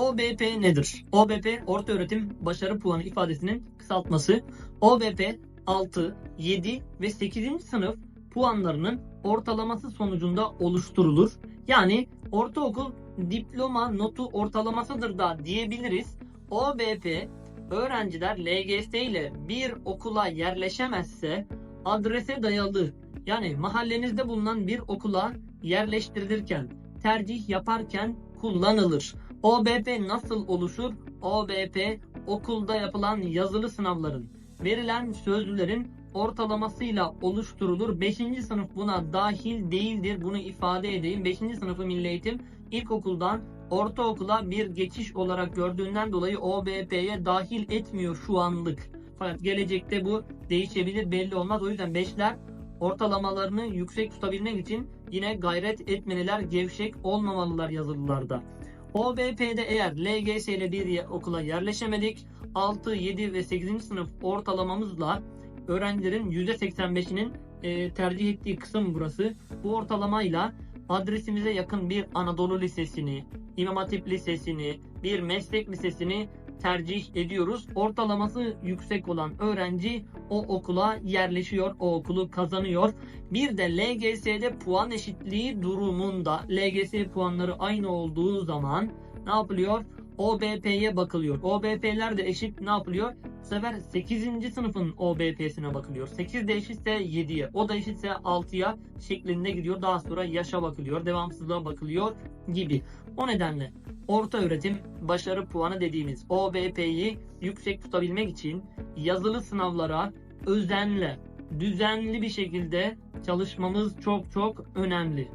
OBP nedir? OBP orta öğretim başarı puanı ifadesinin kısaltması. OBP 6, 7 ve 8. sınıf puanlarının ortalaması sonucunda oluşturulur. Yani ortaokul diploma notu ortalamasıdır da diyebiliriz. OBP öğrenciler LGS ile bir okula yerleşemezse adrese dayalı yani mahallenizde bulunan bir okula yerleştirilirken tercih yaparken kullanılır. OBP nasıl oluşur? OBP okulda yapılan yazılı sınavların verilen sözlülerin ortalamasıyla oluşturulur. 5. sınıf buna dahil değildir. Bunu ifade edeyim. 5. sınıfı milli eğitim ilkokuldan ortaokula bir geçiş olarak gördüğünden dolayı OBP'ye dahil etmiyor şu anlık. Fakat gelecekte bu değişebilir belli olmaz. O yüzden 5'ler ortalamalarını yüksek tutabilmek için yine gayret etmeliler. Gevşek olmamalılar yazılılarda. OBP'de eğer LGS ile bir okula yerleşemedik 6, 7 ve 8. sınıf ortalamamızla öğrencilerin %85'inin e, tercih ettiği kısım burası. Bu ortalamayla adresimize yakın bir Anadolu Lisesi'ni, İmam Hatip Lisesi'ni, bir meslek lisesini tercih ediyoruz. Ortalaması yüksek olan öğrenci o okula yerleşiyor, o okulu kazanıyor. Bir de LGS'de puan eşitliği durumunda LGS puanları aynı olduğu zaman ne yapılıyor? OBP'ye bakılıyor. OBP'ler de eşit ne yapılıyor? Bu sefer 8. sınıfın OBP'sine bakılıyor. 8 de eşitse 7'ye, o da eşitse 6'ya şeklinde gidiyor. Daha sonra yaşa bakılıyor, devamsızlığa bakılıyor gibi. O nedenle orta öğretim başarı puanı dediğimiz OBP'yi yüksek tutabilmek için yazılı sınavlara özenle, düzenli bir şekilde çalışmamız çok çok önemli.